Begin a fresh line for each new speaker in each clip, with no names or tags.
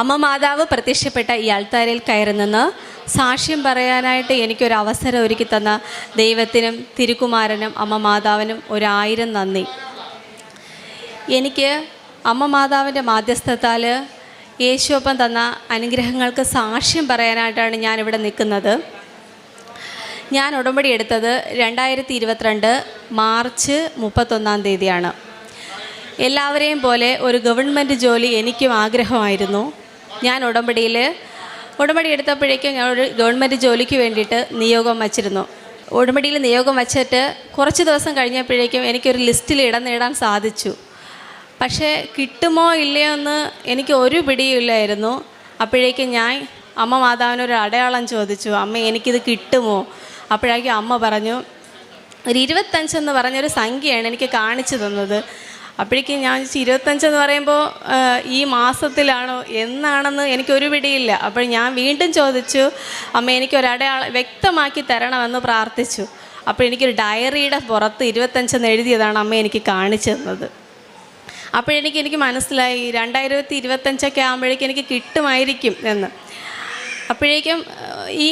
അമ്മ മാതാവ് പ്രത്യക്ഷപ്പെട്ട ഈ അൾത്താരയിൽ കയറി നിന്ന് സാക്ഷ്യം പറയാനായിട്ട് എനിക്കൊരു അവസരം ഒരുക്കി തന്ന ദൈവത്തിനും തിരുക്കുമാരനും അമ്മ മാതാവിനും ഒരായിരം നന്ദി. എനിക്ക് അമ്മ മാതാവിന്റെ മാധ്യസ്ഥത്താൽ യേശുവപ്പം തന്ന അനുഗ്രഹങ്ങൾക്ക് സാക്ഷ്യം പറയാനായിട്ടാണ് ഞാനിവിടെ നിൽക്കുന്നത്. ഞാൻ ഉടമ്പടി എടുത്തത് രണ്ടായിരത്തി ഇരുപത്തിരണ്ട് മാർച്ച് മുപ്പത്തൊന്നാം തീയതിയാണ്. എല്ലാവരെയും പോലെ ഒരു ഗവൺമെന്റ് ജോലി എനിക്കും ആഗ്രഹമായിരുന്നു. ഞാൻ ഉടമ്പടിയിൽ ഉടമ്പടി എടുത്തപ്പോഴേക്കും ഞാൻ ഒരു ഗവൺമെന്റ് ജോലിക്ക് വേണ്ടിയിട്ട് നിയോഗം വച്ചിരുന്നു. ഉടമ്പടിയിൽ നിയോഗം വച്ചിട്ട് കുറച്ച് ദിവസം കഴിഞ്ഞപ്പോഴേക്കും എനിക്കൊരു ലിസ്റ്റിൽ ഇടം നേടാൻ സാധിച്ചു. പക്ഷേ കിട്ടുമോ ഇല്ലയോ എന്ന് എനിക്ക് ഒരു പിടിയില്ലായിരുന്നു അപ്പോഴേക്കും ഞാൻ അമ്മ മാതാവിനൊരു അടയാളം ചോദിച്ചു. അമ്മ എനിക്കിത് കിട്ടുമോ? അപ്പോഴേക്കും അമ്മ പറഞ്ഞു ഒരു ഇരുപത്തഞ്ചെന്ന് പറഞ്ഞൊരു സംഖ്യയാണ് എനിക്ക് കാണിച്ചു തന്നത്. അപ്പോഴേക്കും ഞാൻ ചോദിച്ചു ഇരുപത്തഞ്ചെന്ന് പറയുമ്പോൾ ഈ മാസത്തിലാണോ എന്നാണെന്ന് എനിക്കൊരു പിടിയില്ല. അപ്പോൾ ഞാൻ വീണ്ടും ചോദിച്ചു അമ്മ എനിക്ക് ഒരടയാള വ്യക്തമാക്കി തരണമെന്ന് പ്രാർത്ഥിച്ചു. അപ്പോൾ എനിക്കൊരു ഡയറിയുടെ പുറത്ത് ഇരുപത്തഞ്ചെന്ന് എഴുതിയതാണ് അമ്മ എനിക്ക് കാണിച്ചു തന്നത്. അപ്പോഴെനിക്ക് എനിക്ക് മനസ്സിലായി രണ്ടായിരത്തി ഇരുപത്തഞ്ചൊക്കെ ആകുമ്പോഴേക്കും എനിക്ക് കിട്ടുമായിരിക്കും എന്ന്. അപ്പോഴേക്കും ഈ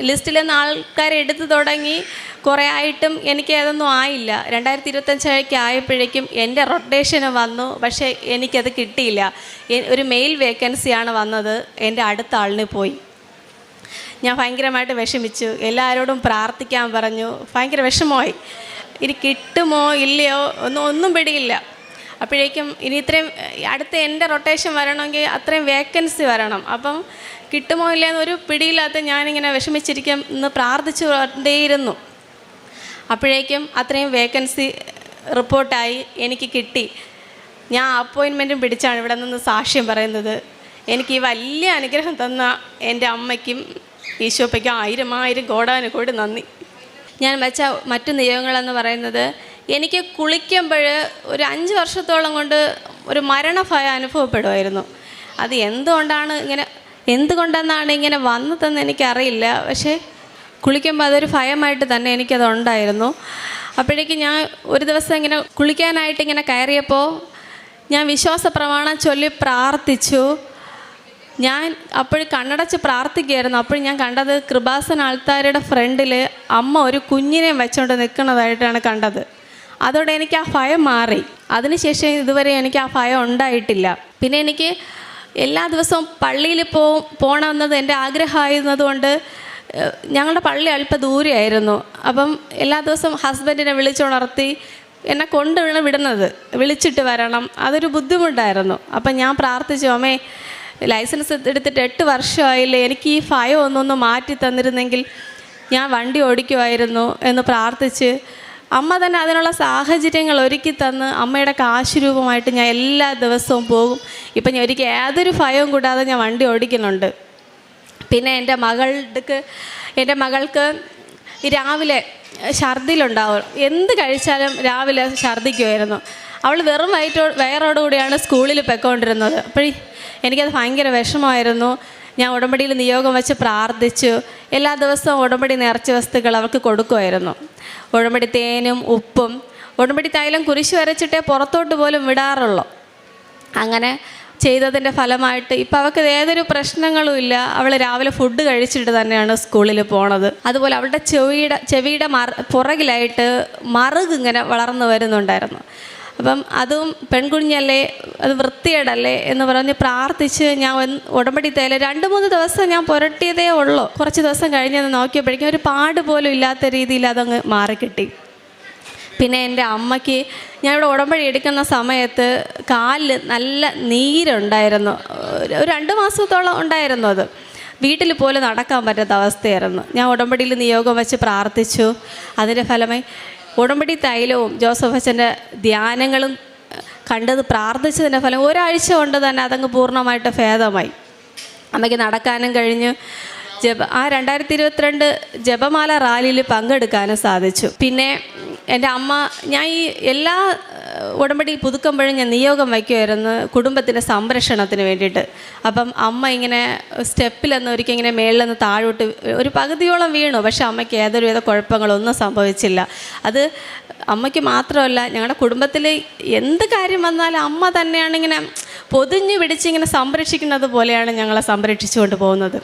ലിസ്റ്റിൽ നിന്ന് ആൾക്കാരെ എടുത്തു തുടങ്ങി കുറേ ആയിട്ടും എനിക്ക് അതൊന്നും ആയില്ല. രണ്ടായിരത്തി ഇരുപത്തഞ്ചാഴ്ച ആയപ്പോഴേക്കും എന്റെ റൊട്ടേഷന് വന്നു പക്ഷേ എനിക്കത് കിട്ടിയില്ല. ഒരു മെയിൽ വേക്കൻസിയാണ് വന്നത് എന്റെ അടുത്ത ആളിന് പോയി. ഞാൻ ഭയങ്കരമായിട്ട് വിഷമിച്ചു. എല്ലാവരോടും പ്രാർത്ഥിക്കാൻ പറഞ്ഞു. ഭയങ്കര വിഷമമായി. ഇനി കിട്ടുമോ ഇല്ലയോ ഒന്നും ഒന്നും പിടിയില്ല. അപ്പോഴേക്കും ഇനി ഇത്രയും അടുത്ത എന്റെ റൊട്ടേഷൻ വരണമെങ്കിൽ അത്രയും വേക്കൻസി വരണം. അപ്പം കിട്ടുമോ ഇല്ലയെന്ന് ഒരു പിടിയില്ലാത്ത ഞാനിങ്ങനെ വിഷമിച്ചിരിക്കും പ്രാർത്ഥിച്ചു കൊണ്ടേയിരുന്നു. അപ്പോഴേക്കും അത്രയും വേക്കൻസി റിപ്പോർട്ടായി എനിക്ക് കിട്ടി. ഞാൻ അപ്പോയിൻമെന്റും പിടിച്ചാണ് ഇവിടെ നിന്ന് സാക്ഷ്യം പറയുന്നത്. എനിക്ക് ഈ വലിയ അനുഗ്രഹം തന്ന എന്റെ അമ്മയ്ക്കും ഈശോപ്പയ്ക്കും ആയിരം ആയിരം കോടാനും കൂടി നന്ദി. ഞാൻ വെച്ച മറ്റു നിയമങ്ങളെന്ന് പറയുന്നത് എനിക്ക് കുളിക്കുമ്പോൾ ഒരു അഞ്ച് വർഷത്തോളം കൊണ്ട് ഒരു മരണഭയം അനുഭവപ്പെടുമായിരുന്നു. അത് എന്തുകൊണ്ടാണ് ഇങ്ങനെ എന്തുകൊണ്ടെന്നാണ് ഇങ്ങനെ വന്നതെന്ന് എനിക്കറിയില്ല. പക്ഷേ കുളിക്കുമ്പോൾ അതൊരു ഭയമായിട്ട് തന്നെ എനിക്കത് ഉണ്ടായിരുന്നു. അപ്പോഴേക്കും ഞാൻ ഒരു ദിവസം ഇങ്ങനെ കുളിക്കാനായിട്ട് ഇങ്ങനെ കയറിയപ്പോൾ ഞാൻ വിശ്വാസ പ്രമാണം ചൊല്ലി പ്രാർത്ഥിച്ചു. ഞാൻ അപ്പോൾ കണ്ണടച്ച് പ്രാർത്ഥിക്കുകയായിരുന്നു. അപ്പോൾ ഞാൻ കണ്ടത് കൃപാസന ആൾത്താരുടെ ഫ്രണ്ടിൽ അമ്മ ഒരു കുഞ്ഞിനെ വെച്ചുകൊണ്ട് നിൽക്കുന്നതായിട്ടാണ് കണ്ടത്. അതോടെ എനിക്ക് ആ ഭയം മാറി. അതിനുശേഷം ഇതുവരെ എനിക്ക് ആ ഭയം ഉണ്ടായിട്ടില്ല. പിന്നെ എനിക്ക് എല്ലാ ദിവസവും പള്ളിയിൽ പോ പോകണമെന്നത് എന്റെ ആഗ്രഹമായിരുന്നതുകൊണ്ട് ഞങ്ങളുടെ പള്ളി അല്പ ദൂരെയായിരുന്നു. അപ്പം എല്ലാ ദിവസവും ഹസ്ബൻഡിനെ വിളിച്ചുണർത്തി എന്നെ കൊണ്ട് വേണം വിടുന്നത് വിളിച്ചിട്ട് വരണം. അതൊരു ബുദ്ധിമുട്ടായിരുന്നു. അപ്പം ഞാൻ പ്രാർത്ഥിച്ചു അമ്മേ ലൈസൻസ് എടുത്തിട്ട് എട്ട് വർഷമായില്ലേ എനിക്ക് ഈ ഭയം ഒന്നൊന്ന് മാറ്റി തന്നിരുന്നെങ്കിൽ ഞാൻ വണ്ടി ഓടിക്കുമായിരുന്നു എന്ന് പ്രാർത്ഥിച്ച് അമ്മ തന്നെ അതിനുള്ള സാഹചര്യങ്ങൾ ഒരുക്കി തന്ന് അമ്മയുടെ കാശുരൂപമായിട്ട് ഞാൻ എല്ലാ ദിവസവും പോകും. ഇപ്പം ഞാൻ ഒരിക്കൽ യാതൊരു ഭയവും കൂടാതെ ഞാൻ വണ്ടി ഓടിക്കുന്നുണ്ട്. പിന്നെ എന്റെ മകൾക്ക് എന്റെ മകൾക്ക് രാവിലെ ഛർദിലുണ്ടാവും എന്ത് കഴിച്ചാലും രാവിലെ ഛർദിക്കുമായിരുന്നു അവൾ വെറും വയറ്റോ വയറോടുകൂടിയാണ് സ്കൂളിൽ പൊയ്ക്കൊണ്ടിരുന്നത്. അപ്പോഴേ എനിക്കത് ഭയങ്കര വിഷമമായിരുന്നു. ഞാൻ ഉടമ്പടിയിൽ നിയോഗം വെച്ച് പ്രാർത്ഥിച്ചു. എല്ലാ ദിവസവും ഉടമ്പടി നേർച്ച വസ്തുക്കൾ അവർക്ക് കൊടുക്കുമായിരുന്നു. ഉടമ്പടി തേനും ഉപ്പും ഉടമ്പടി തൈലം കുരിശ് വരച്ചിട്ടേ പുറത്തോട്ട് പോലും വിടാറുള്ളൂ. അങ്ങനെ ചെയ്തതിന്റെ ഫലമായിട്ട് ഇപ്പം അവൾക്ക് ഏതൊരു പ്രശ്നങ്ങളും ഇല്ല. അവൾ രാവിലെ ഫുഡ് കഴിച്ചിട്ട് തന്നെയാണ് സ്കൂളിൽ പോണത്. അതുപോലെ അവളുടെ ചെവിയുടെ ചെവിയുടെ മറ പുറകിലായിട്ട് മറുകിങ്ങനെ വളർന്നു വരുന്നുണ്ടായിരുന്നു. അപ്പം അതും പെൺകുഞ്ഞല്ലേ അത് വൃത്തിയേടല്ലേ എന്ന് പറഞ്ഞ് പ്രാർത്ഥിച്ച് ഞാൻ ഉടമ്പടി തേയില രണ്ട് മൂന്ന് ദിവസം ഞാൻ പുരട്ടിയതേ ഉള്ളൂ. കുറച്ച് ദിവസം കഴിഞ്ഞ് നോക്കിയപ്പോഴേക്കും ഒരു പാട് പോലും ഇല്ലാത്ത രീതിയിൽ അതങ്ങ് മാറിക്കിട്ടി. പിന്നെ എന്റെ അമ്മയ്ക്ക് ഞാൻ ഞാനിവിടെ ഉടമ്പടി എടുക്കുന്ന സമയത്ത് കാലിൽ നല്ല നീരുണ്ടായിരുന്നു. ഒരു രണ്ട് മാസത്തോളം ഉണ്ടായിരുന്നു അത്. വീട്ടിൽ പോലും നടക്കാൻ പറ്റാത്ത അവസ്ഥയായിരുന്നു. ഞാൻ ഉടമ്പടിയിൽ നിയോഗം വെച്ച് പ്രാർത്ഥിച്ചു. അതിന്റെ ഫലമായി ഉടമ്പടി തൈലവും ജോസഫ് അച്ഛന്റെ ധ്യാനങ്ങളും കണ്ടത് പ്രാർത്ഥിച്ചതിന്റെ ഫലം ഒരാഴ്ച കൊണ്ട് തന്നെ അതങ്ങ് പൂർണമായിട്ട് ഭേദമായി. അമ്മയ്ക്ക് നടക്കാനും കഴിഞ്ഞു. ജപ ആ രണ്ടായിരത്തി ഇരുപത്തിരണ്ട് ജപമാല റാലിയിൽ പങ്കെടുക്കാനും സാധിച്ചു. പിന്നെ എന്റെ അമ്മ ഞാൻ ഈ എല്ലാ ഉടമ്പടി പുതുക്കുമ്പോഴും ഞാൻ നിയോഗം വയ്ക്കുമായിരുന്നു കുടുംബത്തിന്റെ സംരക്ഷണത്തിന് വേണ്ടിയിട്ട്. അപ്പം അമ്മ ഇങ്ങനെ സ്റ്റെപ്പിലെന്ന് ഒരിക്കൽ ഇങ്ങനെ മേളിൽ നിന്ന് താഴോട്ട് ഒരു പകുതിയോളം വീണു. പക്ഷെ അമ്മയ്ക്ക് ഏതൊരുവിധ കുഴപ്പങ്ങളൊന്നും സംഭവിച്ചില്ല. അത് അമ്മയ്ക്ക് മാത്രമല്ല ഞങ്ങളുടെ കുടുംബത്തിൽ എന്ത് കാര്യം വന്നാലും അമ്മ തന്നെയാണ് ഇങ്ങനെ പൊതിഞ്ഞു പിടിച്ചിങ്ങനെ സംരക്ഷിക്കുന്നത് പോലെയാണ് ഞങ്ങളെ സംരക്ഷിച്ചുകൊണ്ട് പോകുന്നത്.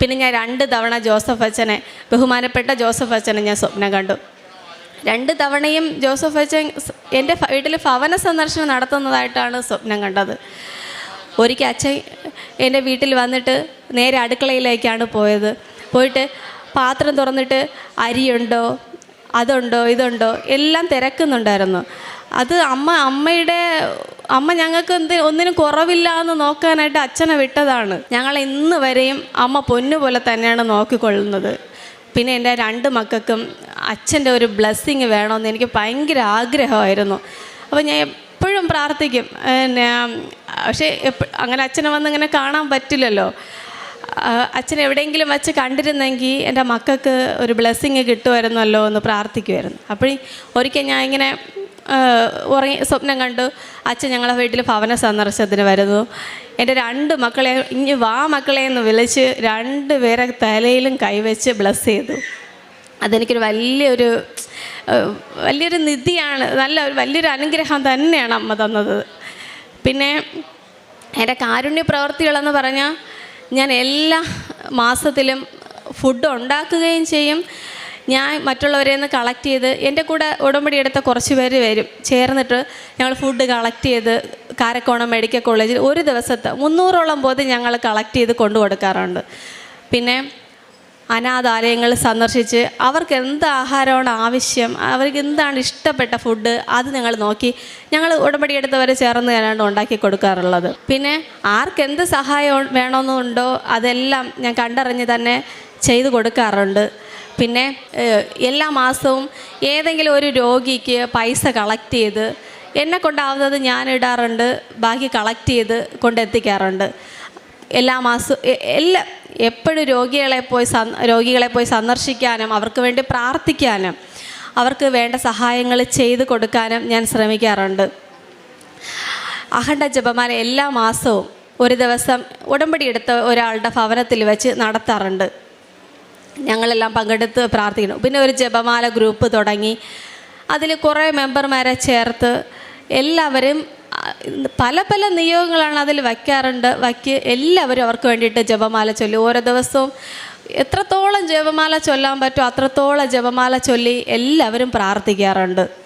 പിന്നെ ഞാൻ രണ്ട് തവണ ജോസഫ് അച്ഛനെ ബഹുമാനപ്പെട്ട ജോസഫ് അച്ഛനെ ഞാൻ സ്വപ്നം കണ്ടു. രണ്ട് തവണയും ജോസഫ് അച്ഛൻ എന്റെ വീട്ടിൽ ഭവന സന്ദർശനം നടത്തുന്നതായിട്ടാണ് സ്വപ്നം കണ്ടത്. ഒരിക്കൽ അച്ഛൻ എന്റെ വീട്ടിൽ വന്നിട്ട് നേരെ അടുക്കളയിലേക്കാണ് പോയത്. പോയിട്ട് പാത്രം തുറന്നിട്ട് അരിയുണ്ടോ അതുണ്ടോ ഇതുണ്ടോ എല്ലാം തിരക്കുന്നുണ്ടായിരുന്നു. അത് അമ്മ അമ്മയുടെ അമ്മ ഞങ്ങൾക്ക് എന്ത് ഒന്നിനും കുറവില്ല എന്ന് നോക്കാനായിട്ട് അച്ഛനെ വിട്ടതാണ്. ഞങ്ങൾ ഇന്ന് വരെയും അമ്മ പൊന്നുപോലെ തന്നെയാണ് നോക്കിക്കൊള്ളുന്നത്. പിന്നെ എന്റെ രണ്ട് മക്കൾക്കും അച്ഛന്റെ ഒരു ബ്ലെസ്സിങ് വേണമെന്ന് എനിക്ക് ഭയങ്കര ആഗ്രഹമായിരുന്നു. അപ്പോൾ ഞാൻ എപ്പോഴും പ്രാർത്ഥിക്കും. പിന്നെ പക്ഷേ അങ്ങനെ അച്ഛനെ വന്ന് ഇങ്ങനെ കാണാൻ പറ്റില്ലല്ലോ. അച്ഛൻ എവിടെയെങ്കിലും വച്ച് കണ്ടിരുന്നെങ്കിൽ എന്റെ മക്കൾക്ക് ഒരു ബ്ലെസ്സിങ് കിട്ടുമായിരുന്നല്ലോ എന്ന് പ്രാർത്ഥിക്കുമായിരുന്നു. അപ്പോൾ ഒരിക്കൽ ഞാൻ ഇങ്ങനെ ഉറങ്ങി സ്വപ്നം കണ്ടു. അച്ഛൻ ഞങ്ങളെ വീട്ടിൽ ഭവന സന്ദർശനത്തിന് വരുന്നു. എന്റെ രണ്ട് മക്കളെ ഇനി വാ മക്കളെ എന്ന് വിളിച്ച് രണ്ട് പേരെ തലയിലും കൈവച്ച് ബ്ലസ് ചെയ്തു. അതെനിക്കൊരു വലിയൊരു വലിയൊരു നിധിയാണ്. നല്ല ഒരു വലിയൊരു അനുഗ്രഹം തന്നെയാണ് അമ്മ തന്നത്. പിന്നെ എന്റെ കാരുണ്യ പ്രവർത്തികളെന്ന് പറഞ്ഞാൽ ഞാൻ എല്ലാ മാസത്തിലും ഫുഡ് ഉണ്ടാക്കുകയും ചെയ്യും. ഞാൻ മറ്റുള്ളവരെ നിന്ന് കളക്ട് ചെയ്ത് എന്റെ കൂടെ ഉടമ്പടി എടുത്ത കുറച്ച് പേര് വരും. ചേർന്നിട്ട് ഞങ്ങൾ ഫുഡ് കളക്ട് ചെയ്ത് കാരക്കോണം മെഡിക്കൽ കോളേജിൽ ഒരു ദിവസത്തെ മുന്നൂറോളം പോത് ഞങ്ങൾ കളക്ട് ചെയ്ത് കൊണ്ടു കൊടുക്കാറുണ്ട്. പിന്നെ അനാഥാലയങ്ങൾ സന്ദർശിച്ച് അവർക്ക് എന്ത് ആഹാരമാണ് ആവശ്യം അവർക്ക് എന്താണ് ഇഷ്ടപ്പെട്ട ഫുഡ് അത് ഞങ്ങൾ നോക്കി ഞങ്ങൾ ഉടമ്പടി എടുത്തവരെ ചേർന്ന് തന്നെയാണ് ഉണ്ടാക്കി കൊടുക്കാറുള്ളത്. പിന്നെ ആർക്ക് എന്ത് സഹായം വേണമെന്നുണ്ടോ അതെല്ലാം ഞാൻ കണ്ടറിഞ്ഞ് തന്നെ ചെയ്തു കൊടുക്കാറുണ്ട്. പിന്നെ എല്ലാ മാസവും ഏതെങ്കിലും ഒരു രോഗിക്ക് പൈസ കളക്ട് ചെയ്ത് എന്നെ കൊണ്ടാവുന്നത് ഞാൻ ഇടാറുണ്ട് ബാക്കി കളക്ട് ചെയ്ത് കൊണ്ടെത്തിക്കാറുണ്ട് എല്ലാ മാസവും എല്ലാ എപ്പോഴും രോഗികളെ പോയി രോഗികളെ പോയി സന്ദർശിക്കാനും അവർക്ക് വേണ്ടി പ്രാർത്ഥിക്കാനും അവർക്ക് വേണ്ട സഹായങ്ങൾ ചെയ്ത് കൊടുക്കാനും ഞാൻ ശ്രമിക്കാറുണ്ട്. അഖണ്ഡ ജപമാല എല്ലാ മാസവും ഒരു ദിവസം ഉടമ്പടി എടുത്ത ഒരാളുടെ ഭവനത്തിൽ വെച്ച് നടത്താറുണ്ട്. ഞങ്ങളെല്ലാം പങ്കെടുത്ത് പ്രാർത്ഥിക്കുന്നു. പിന്നെ ഒരു ജപമാല ഗ്രൂപ്പ് തുടങ്ങി. അതിൽ കുറേ മെമ്പർമാരെ ചേർത്ത് എല്ലാവരും പല പല നിയോഗങ്ങളാണ് അതിൽ വയ്ക്കാറുണ്ട്. വയ്ക്ക് എല്ലാവരും അവർക്ക് വേണ്ടിയിട്ട് ജപമാല ചൊല്ലി. ഓരോ ദിവസവും എത്രത്തോളം ജപമാല ചൊല്ലാൻ പറ്റുമോ അത്രത്തോളം ജപമാല ചൊല്ലി എല്ലാവരും പ്രാർത്ഥിക്കാറുണ്ട്.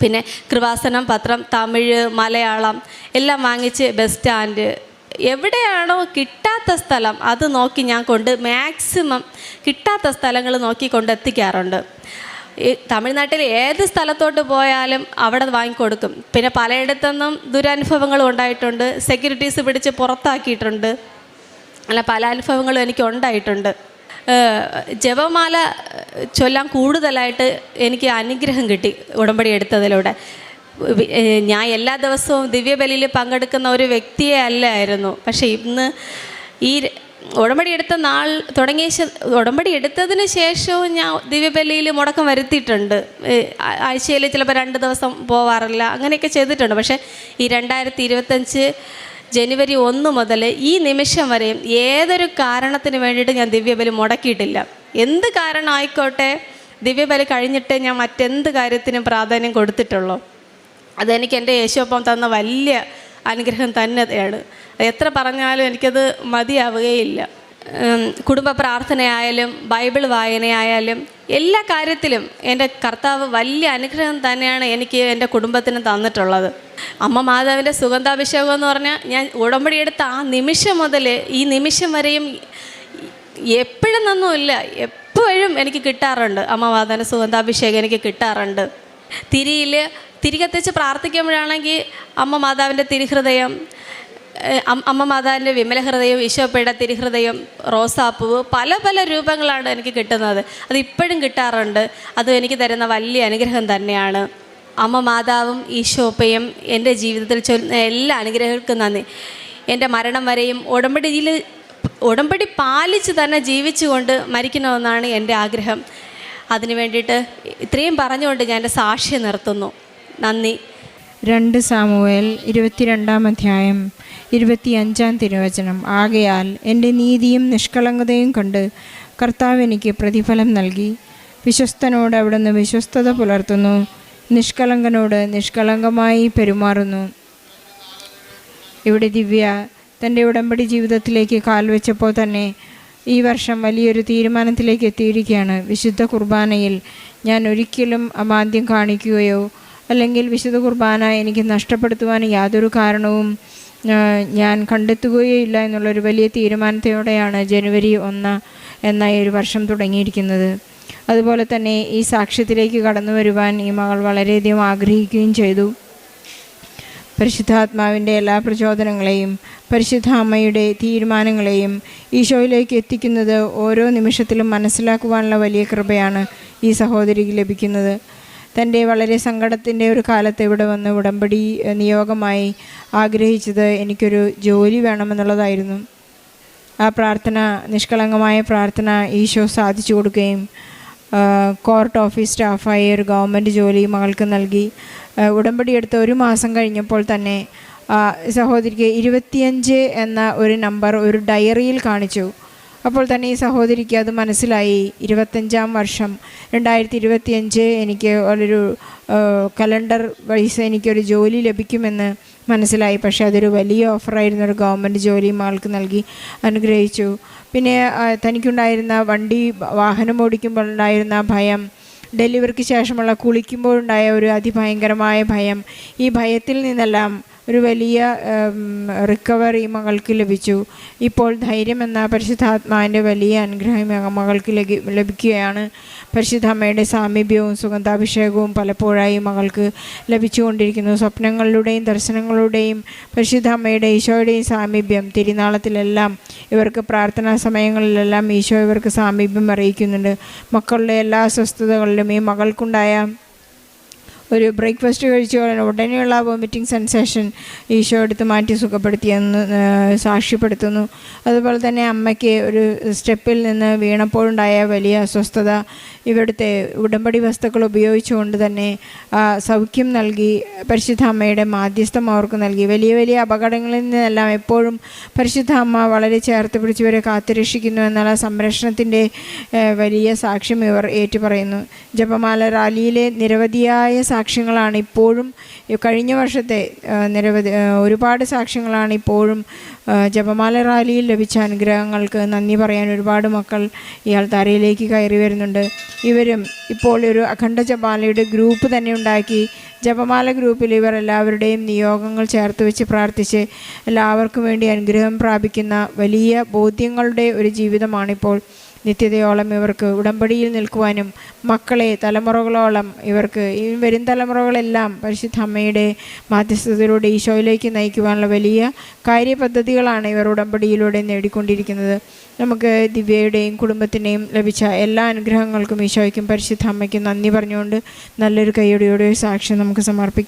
പിന്നെ കൃപാസനം പത്രം തമിഴ് മലയാളം എല്ലാം വാങ്ങിച്ച് ബസ് സ്റ്റാൻഡ് എവിടെയാണോ കിട്ടാത്ത സ്ഥലം അത് നോക്കി ഞാൻ കൊണ്ട് മാക്സിമം കിട്ടാത്ത സ്ഥലങ്ങൾ നോക്കി കൊണ്ട് എത്തിക്കാറുണ്ട്. ഈ തമിഴ്നാട്ടിൽ ഏത് സ്ഥലത്തോട്ട് പോയാലും അവിടെ വാങ്ങിക്കൊടുക്കും. പിന്നെ പലയിടത്തുനിന്നും ദുരനുഭവങ്ങളും ഉണ്ടായിട്ടുണ്ട്. സെക്യൂരിറ്റീസ് പിടിച്ച് പുറത്താക്കിയിട്ടുണ്ട്. അല്ല പല അനുഭവങ്ങളും എനിക്ക് ഉണ്ടായിട്ടുണ്ട്. ജപമാല ചൊല്ലാൻ കൂടുതലായിട്ട് എനിക്ക് അനുഗ്രഹം കിട്ടി ഉടമ്പടി എടുത്തതിലൂടെ. ഞാൻ എല്ലാ ദിവസവും ദിവ്യബലിയിൽ പങ്കെടുക്കുന്ന ഒരു വ്യക്തിയെ അല്ലായിരുന്നു. പക്ഷേ ഇന്ന് ഈ ഉടമ്പടി എടുത്ത നാൾ തുടങ്ങിയ ഉടമ്പടി എടുത്തതിന് ശേഷവും ഞാൻ ദിവ്യബലിയിൽ മുടക്കം വരുത്തിയിട്ടുണ്ട്. ആഴ്ചയിൽ ചിലപ്പോൾ രണ്ട് ദിവസം പോവാറില്ല അങ്ങനെയൊക്കെ ചെയ്തിട്ടുണ്ട്. പക്ഷേ ഈ രണ്ടായിരത്തി ഇരുപത്തഞ്ച് ജനുവരി ഒന്ന് മുതൽ ഈ നിമിഷം വരെയും ഏതൊരു കാരണത്തിന് വേണ്ടിയിട്ട് ഞാൻ ദിവ്യബലി മുടക്കിയിട്ടില്ല. എന്ത് കാരണമായിക്കോട്ടെ ദിവ്യബലി കഴിഞ്ഞിട്ട് ഞാൻ മറ്റെന്ത് കാര്യത്തിനും പ്രാധാന്യം കൊടുത്തിട്ടുള്ളൂ. അതെനിക്ക് എന്റെ യേശുവപ്പം തന്ന വലിയ അനുഗ്രഹം തന്നെയാണ്. എത്ര പറഞ്ഞാലും എനിക്കത് മതിയാവുകയില്ല. കുടുംബ പ്രാർത്ഥനയായാലും ബൈബിൾ വായനയായാലും എല്ലാ കാര്യത്തിലും എന്റെ കർത്താവ് വലിയ അനുഗ്രഹം തന്നെയാണ് എനിക്ക് എന്റെ കുടുംബത്തിന് തന്നിട്ടുള്ളത്. അമ്മ മാതാവിന്റെ സുഗന്ധാഭിഷേകം എന്ന് പറഞ്ഞാൽ ഞാൻ ഉടമ്പടി എടുത്ത ആ നിമിഷം മുതൽ ഈ നിമിഷം വരെയും എപ്പോഴും നിന്നുമില്ല. എപ്പോഴും എനിക്ക് കിട്ടാറുണ്ട്. അമ്മ മാതാവിന്റെ സുഗന്ധാഭിഷേകം എനിക്ക് കിട്ടാറുണ്ട്. തിരിയിൽ തിരി കത്തിച്ച് പ്രാർത്ഥിക്കുമ്പോഴാണെങ്കിൽ അമ്മ മാതാവിന്റെ തിരുഹൃദയം അമ്മ മാതാവിന്റെ വിമല ഹൃദയം ഈശോപ്പയുടെ തിരുഹൃദയം റോസാപ്പൂവ് പല പല രൂപങ്ങളാണ് എനിക്ക് കിട്ടുന്നത്. അത് ഇപ്പോഴും കിട്ടാറുണ്ട്. അതും എനിക്ക് തരുന്ന വലിയ അനുഗ്രഹം തന്നെയാണ്. അമ്മ മാതാവും ഈശോപ്പയും എന്റെ ജീവിതത്തിൽ ചൊല്ലുന്ന എല്ലാ അനുഗ്രഹങ്ങൾക്കും നന്ദി. എന്റെ മരണം വരെയും ഉടമ്പടിയിൽ ഉടമ്പടി പാലിച്ച് തന്നെ ജീവിച്ചുകൊണ്ട് മരിക്കണമെന്നാണ് എന്റെ ആഗ്രഹം. അതിനു വേണ്ടിയിട്ട് ഇത്രയും പറഞ്ഞുകൊണ്ട് ഞാൻ എന്റെ സാക്ഷ്യം നിർത്തുന്നു. നന്ദി.
രണ്ട് സാമുവേൽ ഇരുപത്തിരണ്ടാം അധ്യായം ഇരുപത്തിയഞ്ചാം തിരുവചനം. ആകയാൽ എന്റെ നീതിയും നിഷ്കളങ്കതയും കണ്ട് കർത്താവ് എനിക്ക് പ്രതിഫലം നൽകി. വിശ്വസ്തനോട് അവിടുന്ന് വിശ്വസ്തത പുലർത്തുന്നു. നിഷ്കളങ്കനോട് നിഷ്കളങ്കമായി പെരുമാറുന്നു. ഇവിടെ ദിവ്യ തന്റെ ഉടമ്പടി ജീവിതത്തിലേക്ക് കാൽവെച്ചപ്പോൾ തന്നെ ഈ വർഷം വലിയൊരു തീരുമാനത്തിലേക്ക് എത്തിയിരിക്കുകയാണ്. വിശുദ്ധ കുർബാനയിൽ ഞാൻ ഒരിക്കലും അമാദ്യം കാണിക്കുകയോ അല്ലെങ്കിൽ വിശുദ്ധ കുർബാന എനിക്ക് നഷ്ടപ്പെടുത്തുവാൻ യാതൊരു കാരണവും ഞാൻ കണ്ടെത്തുകയില്ല എന്നുള്ളൊരു വലിയ തീരുമാനത്തോടെയാണ് ജനുവരി ഒന്ന് എന്ന ഈ ഒരു വർഷം തുടങ്ങിയിരിക്കുന്നത്. അതുപോലെ തന്നെ ഈ സാക്ഷ്യത്തിലേക്ക് കടന്നു വരുവാൻ ഈ മകൾ വളരെയധികം ആഗ്രഹിക്കുകയും ചെയ്തു. പരിശുദ്ധാത്മാവിന്റെ എല്ലാ പ്രചോദനങ്ങളെയും പരിശുദ്ധ അമ്മയുടെ തീരുമാനങ്ങളെയും ഈശോയിലേക്ക് എത്തിക്കുന്നത് ഓരോ നിമിഷത്തിലും മനസ്സിലാക്കുവാനുള്ള വലിയ കൃപയാണ് ഈ സഹോദരിക്ക് ലഭിക്കുന്നത്. തന്റെ വളരെ സങ്കടത്തിന്റെ ഒരു കാലത്ത് ഇവിടെ വന്ന് ഉടമ്പടി നിയോഗമായി ആഗ്രഹിച്ചത് എനിക്കൊരു ജോലി വേണമെന്നുള്ളതായിരുന്നു. ആ പ്രാർത്ഥന നിഷ്കളങ്കമായ പ്രാർത്ഥന ഈശോ സാധിച്ചു കൊടുക്കുകയും കോർട്ട് ഓഫീസ് സ്റ്റാഫായി ഒരു ഗവൺമെന്റ് ജോലി മകൾക്ക് നൽകി. ഉടമ്പടി എടുത്ത ഒരു മാസം കഴിഞ്ഞപ്പോൾ തന്നെ സഹോദരിക്ക് ഇരുപത്തിയഞ്ച് എന്ന ഒരു നമ്പർ ഒരു ഡയറിയിൽ കാണിച്ചു. അപ്പോൾ തന്നെ ഈ സഹോദരിക്ക് അത് മനസ്സിലായി. ഇരുപത്തഞ്ചാം വർഷം രണ്ടായിരത്തി ഇരുപത്തിയഞ്ച് എനിക്ക് ഒരു കലണ്ടർ വൈസ് എനിക്കൊരു ജോലി ലഭിക്കുമെന്ന് മനസ്സിലായി. പക്ഷേ അതൊരു വലിയ ഓഫറായിരുന്നു. ഒരു ഗവൺമെന്റ് ജോലി ആൾക്ക് നൽകി അനുഗ്രഹിച്ചു. പിന്നെ തനിക്കുണ്ടായിരുന്ന വണ്ടി വാഹനം ഓടിക്കുമ്പോൾ ഉണ്ടായിരുന്ന ഭയം ഡെലിവറിക്ക് ശേഷമുള്ള കുളിക്കുമ്പോഴുണ്ടായ ഒരു അതിഭയങ്കരമായ ഭയം ഈ ഭയത്തിൽ നിന്നെല്ലാം ഒരു വലിയ റിക്കവറി മകൾക്ക് ലഭിച്ചു. ഇപ്പോൾ ധൈര്യം എന്ന പരിശുദ്ധാത്മാവിന്റെ വലിയ അനുഗ്രഹം മകൾക്ക് ലഭിക്കുകയാണ്. പരിശുദ്ധാമ്മയുടെ സാമീപ്യവും സുഗന്ധാഭിഷേകവും പലപ്പോഴായി മകൾക്ക് ലഭിച്ചുകൊണ്ടിരിക്കുന്നു. സ്വപ്നങ്ങളിലൂടെയും ദർശനങ്ങളുടെയും പരിശുദ്ധാമ്മയുടെ ഈശോയുടെയും സാമീപ്യം തിരുനാളത്തിലെല്ലാം ഇവർക്ക് പ്രാർത്ഥനാ സമയങ്ങളിലെല്ലാം ഈശോ ഇവർക്ക് സാമീപ്യം അറിയിക്കുന്നുണ്ട്. മക്കളുടെ എല്ലാ അസ്വസ്ഥതകളിലും ഈ മകൾക്കുണ്ടായ ഒരു ബ്രേക്ക്ഫാസ്റ്റ് കഴിച്ച ഉടനെ ഉടനെയുള്ള വോമിറ്റിംഗ് സെൻസേഷൻ ഈശോ എടുത്ത് മാറ്റി സുഖപ്പെടുത്തിയെന്ന് സാക്ഷ്യപ്പെടുത്തുന്നു. അതുപോലെ തന്നെ അമ്മയ്ക്ക് ഒരു സ്റ്റെപ്പിൽ നിന്ന് വീണപ്പോഴുണ്ടായ വലിയ അസ്വസ്ഥത ഇവിടുത്തെ ഉടമ്പടി വസ്തുക്കൾ ഉപയോഗിച്ചുകൊണ്ട് തന്നെ സൗഖ്യം നൽകി പരിശുദ്ധ അമ്മയുടെ മാധ്യസ്ഥം അവർക്ക് നൽകി. വലിയ വലിയ അപകടങ്ങളിൽ നിന്നെല്ലാം എപ്പോഴും പരിശുദ്ധ അമ്മ വളരെ ചേർത്ത് പിടിച്ചവരെ കാത്തുരക്ഷിക്കുന്നു എന്നുള്ള സംരക്ഷണത്തിന്റെ വലിയ സാക്ഷ്യം ഇവർ ഏറ്റുപറയുന്നു ജപമാല റാലിയിലെ നിരവധിയായ സാക്ഷ്യങ്ങളാണ് ഇപ്പോഴും കഴിഞ്ഞ വർഷത്തെ നിരവധി ഒരുപാട് സാക്ഷ്യങ്ങളാണ് ഇപ്പോഴും ജപമാല റാലിയിൽ ലഭിച്ച അനുഗ്രഹങ്ങൾക്ക് നന്ദി പറയാൻ ഒരുപാട് മക്കൾ ഇയാൾ തറയിലേക്ക് കയറി വരുന്നുണ്ട്. ഇവരും ഇപ്പോൾ ഒരു അഖണ്ഡ ജപാലയുടെ ഗ്രൂപ്പ് തന്നെ ഉണ്ടാക്കി ജപമാല ഗ്രൂപ്പിൽ ഇവർ എല്ലാവരുടെയും നിയോഗങ്ങൾ ചേർത്ത് വെച്ച് പ്രാർത്ഥിച്ച് എല്ലാവർക്കും വേണ്ടി അനുഗ്രഹം പ്രാപിക്കുന്ന വലിയ ബോധ്യങ്ങളുടെ ഒരു ജീവിതമാണിപ്പോൾ. നിത്യതയോളം ഇവർക്ക് ഉടമ്പടിയിൽ നിൽക്കുവാനും മക്കളെ തലമുറകളോളം ഇവർക്ക് ഈ വരും തലമുറകളെല്ലാം പരിശുദ്ധ അമ്മയുടെ മാധ്യസ്ഥതയിലൂടെ ഈശോയിലേക്ക് നയിക്കുവാനുള്ള വലിയ കാര്യപദ്ധതികളാണ് ഇവർ ഉടമ്പടിയിലൂടെ നേടിക്കൊണ്ടിരിക്കുന്നത്. നമുക്ക് ദിവ്യയുടെയും കുടുംബത്തിന്റെയും ലഭിച്ച എല്ലാ അനുഗ്രഹങ്ങൾക്കും ഈശോയ്ക്കും പരിശുദ്ധ അമ്മയ്ക്കും നന്ദി പറഞ്ഞുകൊണ്ട് നല്ലൊരു കൈയോടെയോടെ സാക്ഷ്യം നമുക്ക് സമർപ്പിക്കാം.